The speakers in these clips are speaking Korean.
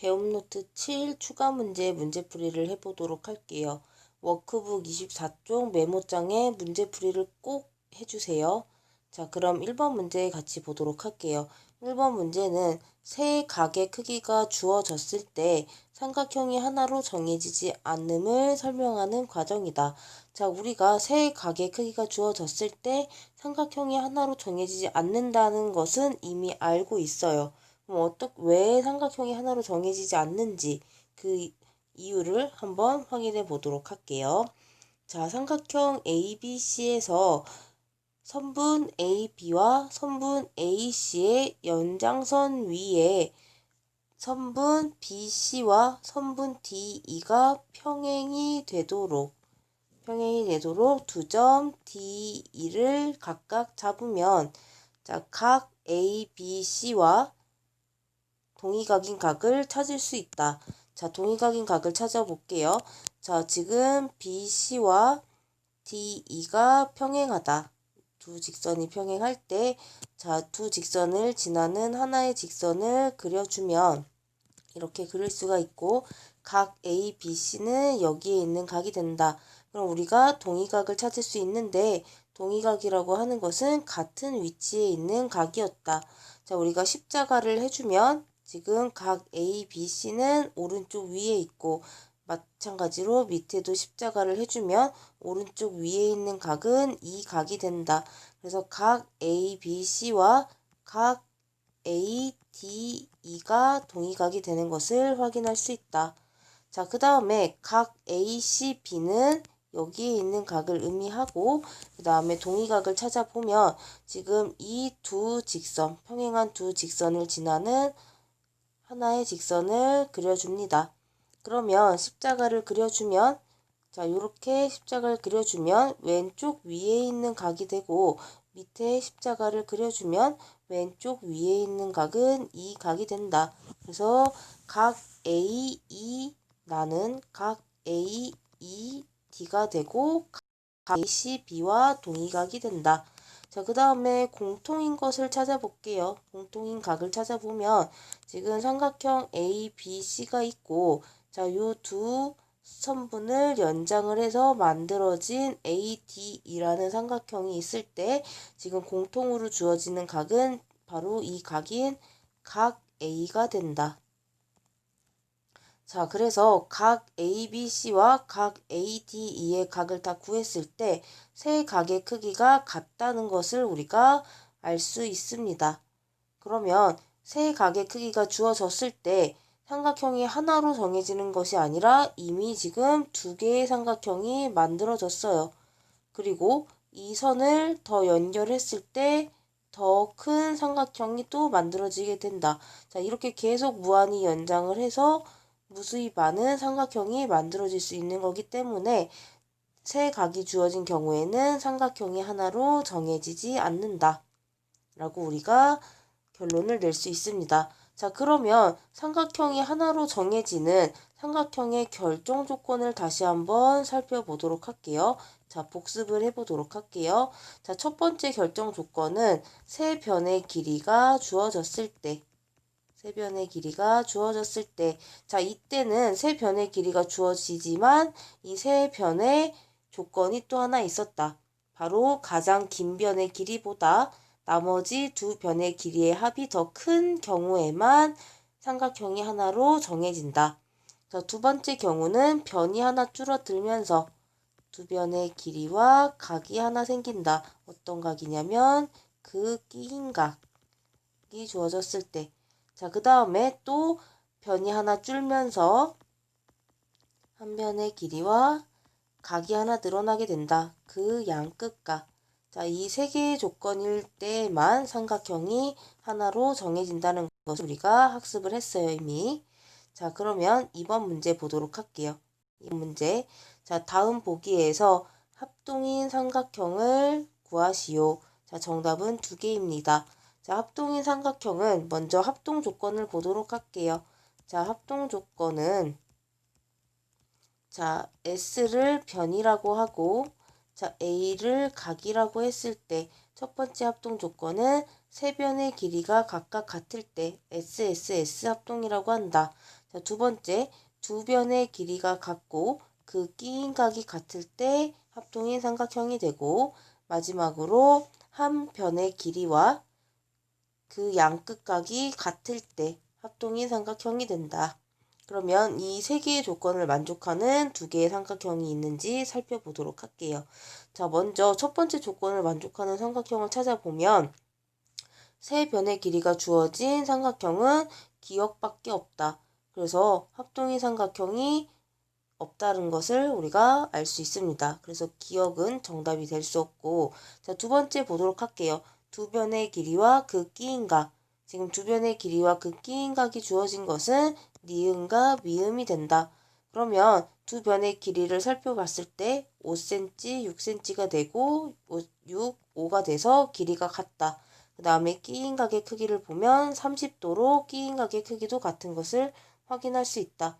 배움 노트 7 추가 문제 문제풀이를 해보도록 할게요. 워크북 24쪽 메모장에 문제풀이를 꼭 해주세요. 자, 그럼 1번 문제 같이 보도록 할게요. 1번 문제는 새 가게 크기가 주어졌을 때 삼각형이 하나로 정해지지 않음을 설명하는 과정이다. 자, 우리가 새 가게 크기가 주어졌을 때 삼각형이 하나로 정해지지 않는다는 것은 이미 알고 있어요. 그럼 어떻게 왜 삼각형이 하나로 정해지지 않는지 그 이유를 한번 확인해 보도록 할게요. 자, 삼각형 ABC에서 선분 AB와 선분 AC의 연장선 위에 선분 BC와 선분 DE가 평행이 되도록 평행이 되도록 두 점 DE를 각각 잡으면 자, 각 ABC와 동의각인 각을 찾을 수 있다. 자, 동의각인 각을 찾아볼게요. 자, 지금 BC와 DE가 평행하다. 두 직선이 평행할 때, 자, 두 직선을 지나는 하나의 직선을 그려주면 이렇게 그릴 수가 있고, 각 A, B, C는 여기에 있는 각이 된다. 그럼 우리가 동의각을 찾을 수 있는데, 동의각이라고 하는 것은 같은 위치에 있는 각이었다. 자, 우리가 십자가를 해주면 지금 각 A, B, C는 오른쪽 위에 있고 마찬가지로 밑에도 십자가를 해주면 오른쪽 위에 있는 각은 이 각이 된다. 그래서 각 A, B, C와 각 A, D, E가 동의각이 되는 것을 확인할 수 있다. 자, 그 다음에 각 A, C, B는 여기에 있는 각을 의미하고 그 다음에 동의각을 찾아보면 지금 이 두 직선, 평행한 두 직선을 지나는 하나의 직선을 그려줍니다. 그러면 십자가를 그려주면 자 이렇게 십자가를 그려주면 왼쪽 위에 있는 각이 되고 밑에 십자가를 그려주면 왼쪽 위에 있는 각은 이 각이 된다. 그래서 각 A, E 나는 각 A, E, D가 되고 각 A, C, B와 동의각이 된다. 자, 그 다음에 공통인 것을 찾아볼게요. 공통인 각을 찾아보면 지금 삼각형 A, B, C가 있고 자, 요 두 선분을 연장을 해서 만들어진 AD이라는 삼각형이 있을 때 지금 공통으로 주어지는 각은 바로 이 각인 각 A가 된다. 자, 그래서 각 ABC와 각 ADE의 각을 다 구했을 때 세 각의 크기가 같다는 것을 우리가 알 수 있습니다. 그러면 세 각의 크기가 주어졌을 때 삼각형이 하나로 정해지는 것이 아니라 이미 지금 두 개의 삼각형이 만들어졌어요. 그리고 이 선을 더 연결했을 때 더 큰 삼각형이 또 만들어지게 된다. 자, 이렇게 계속 무한히 연장을 해서 무수히 많은 삼각형이 만들어질 수 있는 거기 때문에 세 각이 주어진 경우에는 삼각형이 하나로 정해지지 않는다. 라고 우리가 결론을 낼 수 있습니다. 자, 그러면 삼각형이 하나로 정해지는 삼각형의 결정 조건을 다시 한번 살펴보도록 할게요. 자, 복습을 해보도록 할게요. 자, 첫 번째 결정 조건은 세 변의 길이가 주어졌을 때, 세 변의 길이가 주어졌을 때, 자, 이때는 세 변의 길이가 주어지지만 이 세 변의 조건이 또 하나 있었다. 바로 가장 긴 변의 길이보다 나머지 두 변의 길이의 합이 더 큰 경우에만 삼각형이 하나로 정해진다. 자, 두 번째 경우는 변이 하나 줄어들면서 두 변의 길이와 각이 하나 생긴다. 어떤 각이냐면 그 끼인 각이 주어졌을 때 자, 그 다음에 또 변이 하나 줄면서 한 변의 길이와 각이 하나 늘어나게 된다. 그 양 끝각. 자, 이 세 개의 조건일 때만 삼각형이 하나로 정해진다는 것을 우리가 학습을 했어요, 이미. 자, 그러면 이번 문제 보도록 할게요. 이 문제. 자, 다음 보기에서 합동인 삼각형을 구하시오. 자, 정답은 두 개입니다. 자, 합동인 삼각형은 먼저 합동 조건을 보도록 할게요. 자, 합동 조건은 자, S를 변이라고 하고 자, A를 각이라고 했을 때 첫 번째 합동 조건은 세 변의 길이가 각각 같을 때 SSS 합동이라고 한다. 자, 두 번째, 두 변의 길이가 같고 그 끼인 각이 같을 때 합동인 삼각형이 되고 마지막으로 한 변의 길이와 그 양끝각이 같을 때 합동인 삼각형이 된다. 그러면 이 세 개의 조건을 만족하는 두 개의 삼각형이 있는지 살펴보도록 할게요. 자, 먼저 첫 번째 조건을 만족하는 삼각형을 찾아보면 세 변의 길이가 주어진 삼각형은 기역밖에 없다. 그래서 합동인 삼각형이 없다는 것을 우리가 알 수 있습니다. 그래서 기억은 정답이 될 수 없고 자, 두 번째 보도록 할게요. 두 변의 길이와 그 끼인각 지금 두 변의 길이와 그 끼인각이 주어진 것은 니은과 미음이 된다. 그러면 두 변의 길이를 살펴봤을 때 5cm, 6cm가 되고 6, 5가 돼서 길이가 같다. 그 다음에 끼인각의 크기를 보면 30도로 끼인각의 크기도 같은 것을 확인할 수 있다.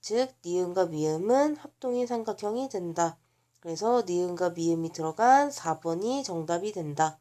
즉 니은과 미음은 합동인 삼각형이 된다. 그래서 니은과 미음이 들어간 4번이 정답이 된다.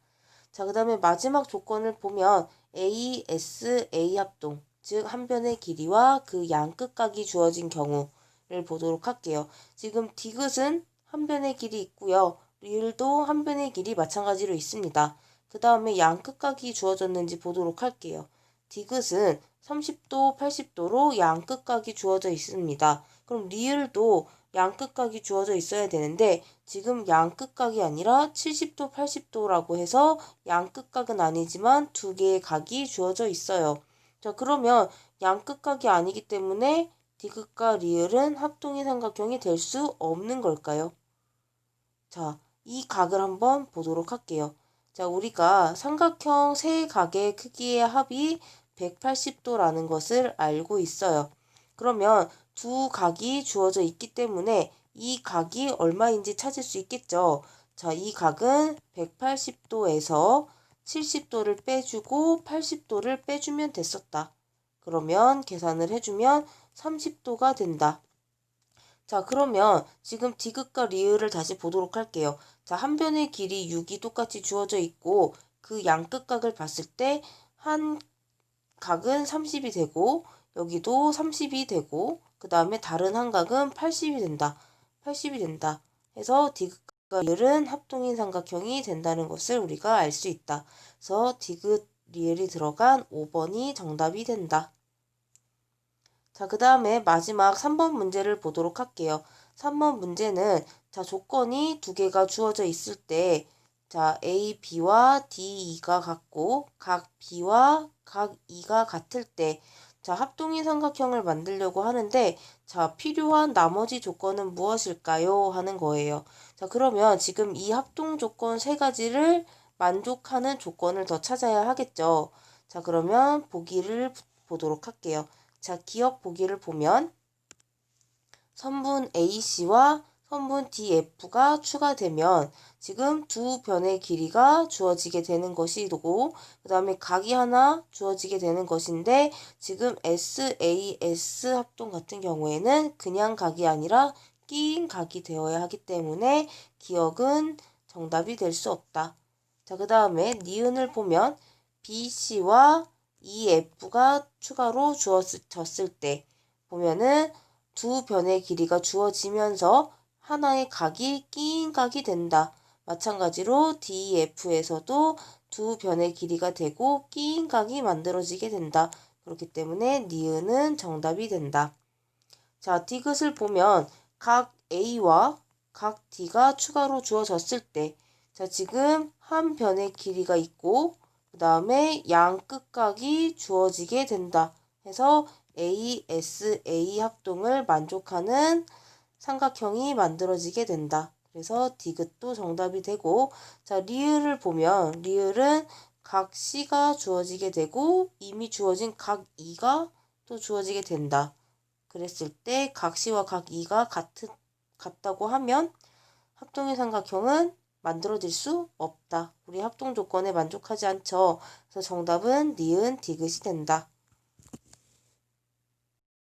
자, 그 다음에 마지막 조건을 보면 A, S, A 합동, 즉 한 변의 길이와 그 양끝각이 주어진 경우를 보도록 할게요. 지금 디귿은 한 변의 길이 있고요. 리을도 한 변의 길이 마찬가지로 있습니다. 그 다음에 양끝각이 주어졌는지 보도록 할게요. 디귿은 30도, 80도로 양끝각이 주어져 있습니다. 그럼 리을도 양끝각이 주어져 있어야 되는데 지금 양끝각이 아니라 70도, 80도라고 해서 양끝각은 아니지만 두 개의 각이 주어져 있어요. 자, 그러면 양끝각이 아니기 때문에 디귿과 리을은 합동의 삼각형이 될 수 없는 걸까요? 자, 이 각을 한번 보도록 할게요. 자, 우리가 삼각형 세 각의 크기의 합이 180도라는 것을 알고 있어요. 그러면 두 각이 주어져 있기 때문에 이 각이 얼마인지 찾을 수 있겠죠. 자, 이 각은 180도에서 70도를 빼주고 80도를 빼주면 됐었다. 그러면 계산을 해주면 30도가 된다. 자, 그러면 지금 디귿과 리을을 다시 보도록 할게요. 자, 한 변의 길이 6이 똑같이 주어져 있고 그 양끝각을 봤을 때 한 각은 30이 되고 여기도 30이 되고 그 다음에 다른 한 각은 80이 된다. 80이 된다. 해서 디귿과 리을은 합동인 삼각형이 된다는 것을 우리가 알 수 있다. 그래서 디귿 리을이 들어간 5번이 정답이 된다. 자, 그 다음에 마지막 3번 문제를 보도록 할게요. 3번 문제는 자, 조건이 두 개가 주어져 있을 때 자, A, B와 D, E가 같고 각 B와 각 E가 같을 때 자, 합동인 삼각형을 만들려고 하는데 자, 필요한 나머지 조건은 무엇일까요? 하는 거예요. 자, 그러면 지금 이 합동 조건 세 가지를 만족하는 조건을 더 찾아야 하겠죠. 자, 그러면 보기를 보도록 할게요. 자, 기억 보기를 보면 선분 AC와 선분 DF가 추가되면 지금 두 변의 길이가 주어지게 되는 것이고 그 다음에 각이 하나 주어지게 되는 것인데 지금 SAS 합동 같은 경우에는 그냥 각이 아니라 끼인 각이 되어야 하기 때문에 기억은 정답이 될 수 없다. 자, 그 다음에 니은을 보면 BC와 EF가 추가로 주어졌을 때 보면은 두 변의 길이가 주어지면서 하나의 각이 끼인 각이 된다. 마찬가지로 DEF에서도 두 변의 길이가 되고 끼인 각이 만들어지게 된다. 그렇기 때문에 니은은 정답이 된다. 자, 디귿을 보면 각 A와 각 D가 추가로 주어졌을 때, 자, 지금 한 변의 길이가 있고, 그 다음에 양 끝각이 주어지게 된다. 해서 ASA 합동을 만족하는 삼각형이 만들어지게 된다. 그래서 디귿도 정답이 되고 자 리을을 보면 리을은 각 C가 주어지게 되고 이미 주어진 각 E가 또 주어지게 된다. 그랬을 때 각 C와 각 E가 같은, 같다고 하면 합동의 삼각형은 만들어질 수 없다. 우리 합동 조건에 만족하지 않죠. 그래서 정답은 니은 디귿이 된다.